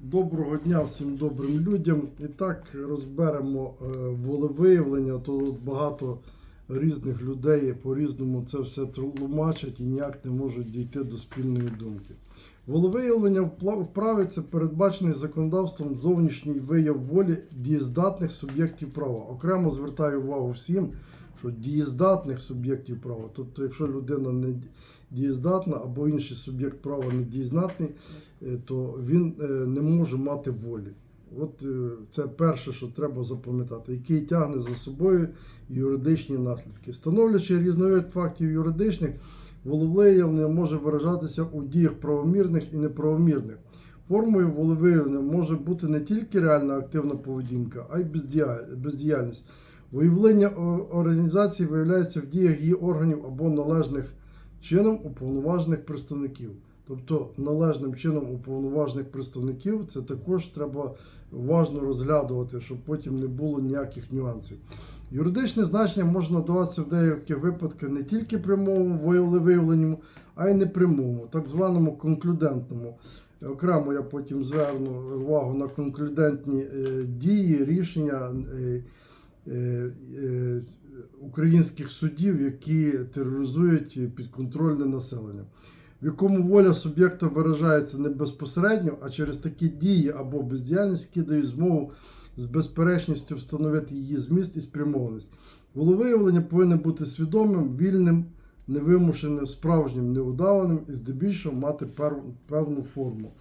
Доброго дня всім добрим людям. І так розберемо е, волевиявлення. Тут багато різних людей по-різному це все тлумачать і ніяк не можуть дійти до спільної думки. Волевиявлення впла- вправи це передбачений законодавством зовнішній вияв волі дієздатних суб'єктів права. Окремо звертаю увагу всім, що дієздатних суб'єктів права. Тобто, якщо людина не дієздатна або інший суб'єкт права не дієздатний, е, то він е, не може мати волі. От е, це перше, що треба запам'ятати, який тягне за собою юридичні наслідки. Становлячи різновид фактів юридичних, волевиявлення може виражатися у діях правомірних і неправомірних. Формою волевиявлення може бути не тільки реальна активна поведінка, а й бездіяльність. Виявлення організації виявляється в діях її органів або належних чином уповноважених представників. Тобто належним чином уповноважених представників це також треба уважно розглядувати, щоб потім не було ніяких нюансів. Юридичне значення може надаватися в деяких випадках не тільки прямому волевиявленню, а й непрямому, так званому конклюдентному. Окремо я потім зверну увагу на конклюдентні е, дії, рішення е, е, українських судів, які тероризують підконтрольне населення, в якому воля суб'єкта виражається не безпосередньо, а через такі дії або бездіяльність, які дають змогу з безперечністю встановити її зміст і спрямованість. Волевиявлення повинно бути свідомим, вільним, невимушеним, справжнім, неудаваним і здебільшого мати певну форму.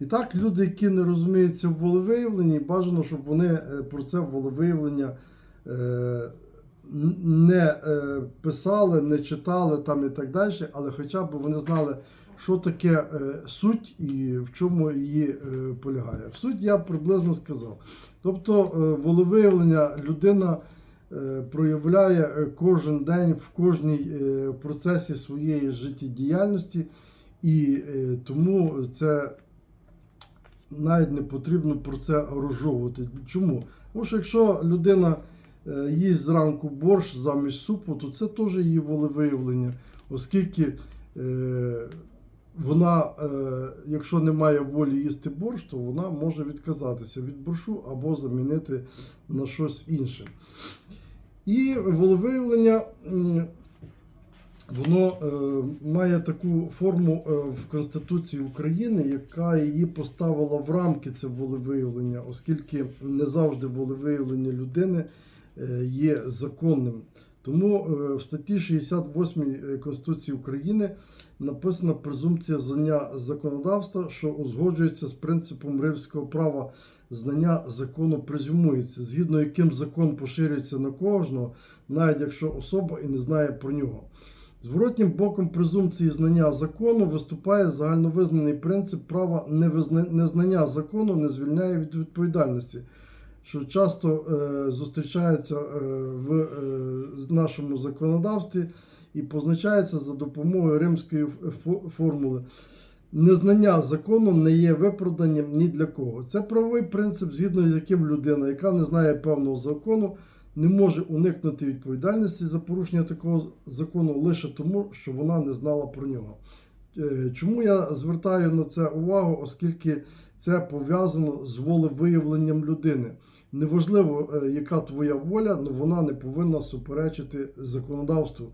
І так, люди, які не розуміються в волевиявленні, бажано, щоб вони е, про це волевиявлення е, не е, писали, не читали там і так далі, але хоча б вони знали, що таке е, суть і в чому її е, полягає. В суть я приблизно сказав. Тобто волевиявлення людина проявляє кожен день в кожній процесі своєї життєдіяльності, і тому це навіть не потрібно про це розжовувати. Чому? Тому що якщо людина їсть зранку борщ замість супу, то це теж її волевиявлення, оскільки е, вона, е, якщо не має волі їсти борщ, то вона може відказатися від борщу або замінити на щось інше. І волевиявлення воно е, має таку форму е, в Конституції України, яка її поставила в рамки це волевиявлення, оскільки не завжди волевиявлення людини е, є законним. Тому е, в статті 68 Конституції України написана презумпція знання законодавства, що узгоджується з принципом римського права. Знання закону презюмується, згідно яким закон поширюється на кожного, навіть якщо особа і не знає про нього. Зворотнім боком презумпції знання закону виступає загальновизнаний принцип права незнання закону не звільняє від відповідальності, що часто е, зустрічається е, в е, нашому законодавстві і позначається за допомогою римської формули. Незнання закону не є виправданням ні для кого. Це правовий принцип, згідно з яким людина, яка не знає певного закону, не може уникнути відповідальності за порушення такого закону лише тому, що вона не знала про нього. Е, Чому я звертаю на це увагу, оскільки це пов'язано з волевиявленням людини. Неважливо, е, яка твоя воля, але вона не повинна суперечити законодавству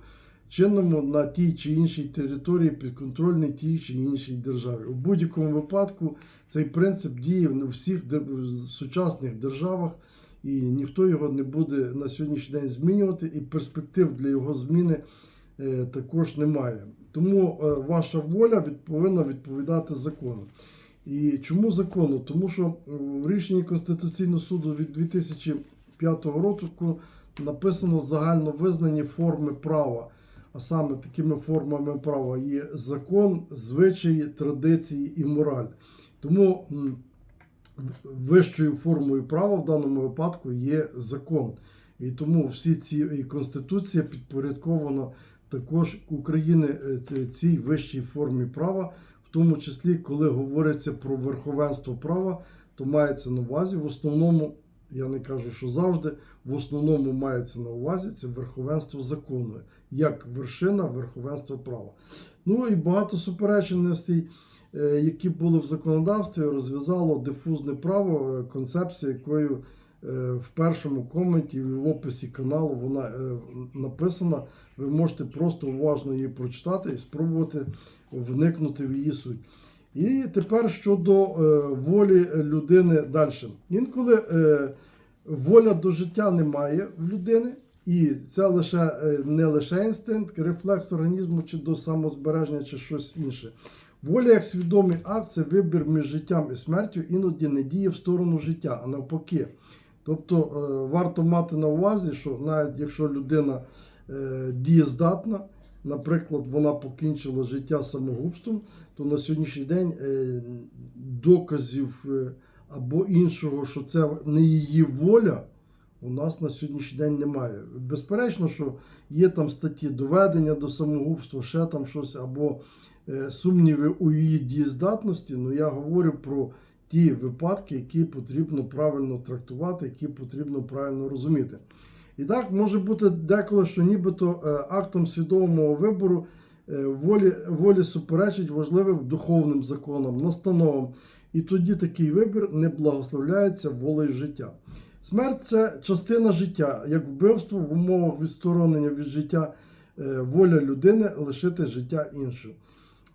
чинному на тій чи іншій території підконтрольній тій чи іншій державі. У будь-якому випадку цей принцип діє в всіх сучасних державах, і ніхто його не буде на сьогоднішній день змінювати, і перспектив для його зміни е, також немає. Тому е, ваша воля повинна відповідати закону. І чому закону? Тому що в рішенні Конституційного суду від 2005 року написано загально визнані форми права. А саме такими формами права є закон, звичаї, традиції і мораль. Тому вищою формою права в даному випадку є закон. І тому всі ці і Конституція підпорядкована також України е, цій вищій формі права, тому числі, коли говориться про верховенство права, то мається на увазі в основному, я не кажу, що завжди, в основному мається на увазі це верховенство закону, як вершина верховенства права. Ну і багато суперечностей е, які були в законодавстві, розв'язало дифузне право, е, концепція, якою в першому коменті в описі каналу вона е, написана. Ви можете просто уважно її прочитати і спробувати вникнути в її суть. І тепер щодо е, волі людини далі. Інколи е, воля до життя немає в людини, і це лише е, не лише інстинкт, рефлекс організму чи до самозбереження, чи щось інше. Воля як свідомий акт це вибір між життям і смертю іноді не діє в сторону життя, а навпаки. Тобто е, варто мати на увазі, що навіть якщо людина е, дієздатна, наприклад, вона покінчила життя самогубством, то на сьогоднішній день е, доказів або іншого, що це не її воля, у нас на сьогоднішній день немає. Безперечно, що є там статті доведення до самогубства, ще там щось, або сумніви у її дієздатності. Ну я говорю про ті випадки, які потрібно правильно трактувати, які потрібно правильно розуміти. І так може бути деколи, що нібито е, актом свідомого вибору е, волі, волі суперечить важливим духовним законам, настановам. І тоді такий вибір не благословляється волею життя. Смерть це частина життя, як вбивство в умовах відсторонення від життя, е, воля людини лишити життя іншим.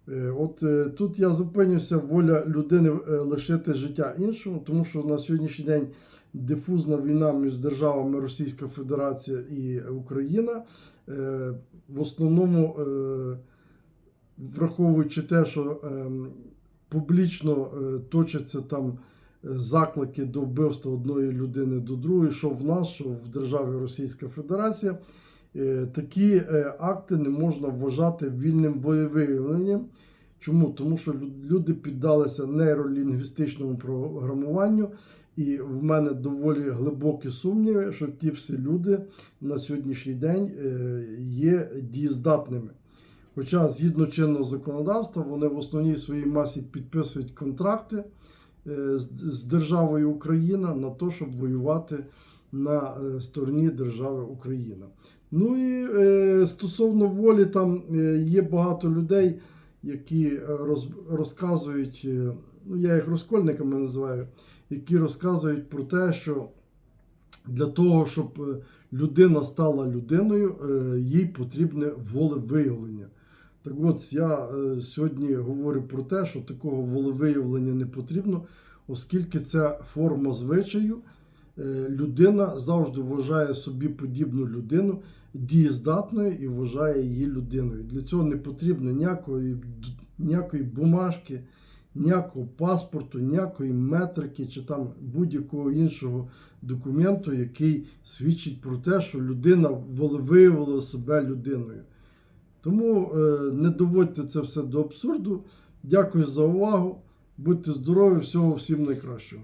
Е, От е, тут я зупинився воля людини е, лишити життя іншому, тому що на сьогоднішній день дифузна війна між державами Російська Федерація і Україна. В основному, враховуючи те, що ем, публічно точаться там заклики до вбивства одної людини до другої, що в нас, що в державі Російська Федерація, такі е, акти не можна вважати вільним волевиявленням. Чому? Тому що люди піддалися нейролінгвістичному програмуванню, і в мене доволі глибокі сумніви, що ті всі люди на сьогоднішній день е, є дієздатними. Хоча, згідно чинного законодавства, вони в основній своїй масі підписують контракти е, з, державою Україна на те, щоб воювати на е, стороні держави Україна. Ну і е, стосовно волі, там е, є багато людей, які е, роз, розказують, е, ну я їх розкольниками називаю, які розказують про те, що для того, щоб е, людина стала людиною, е, їй потрібне волевиявлення. Так от я е, сьогодні говорю про те, що такого волевиявлення не потрібно, оскільки це форма звичаю. Е, Людина завжди вважає собі подібну людину дієздатною і вважає її людиною. Для цього не потрібно ніякої, ніякої бумажки, ніякого паспорту, ніякої метрики чи там будь-якого іншого документу, який свідчить про те, що людина волевиявила себе людиною. Тому е, не доводьте це все до абсурду. Дякую за увагу. Будьте здорові, всього всім найкращого.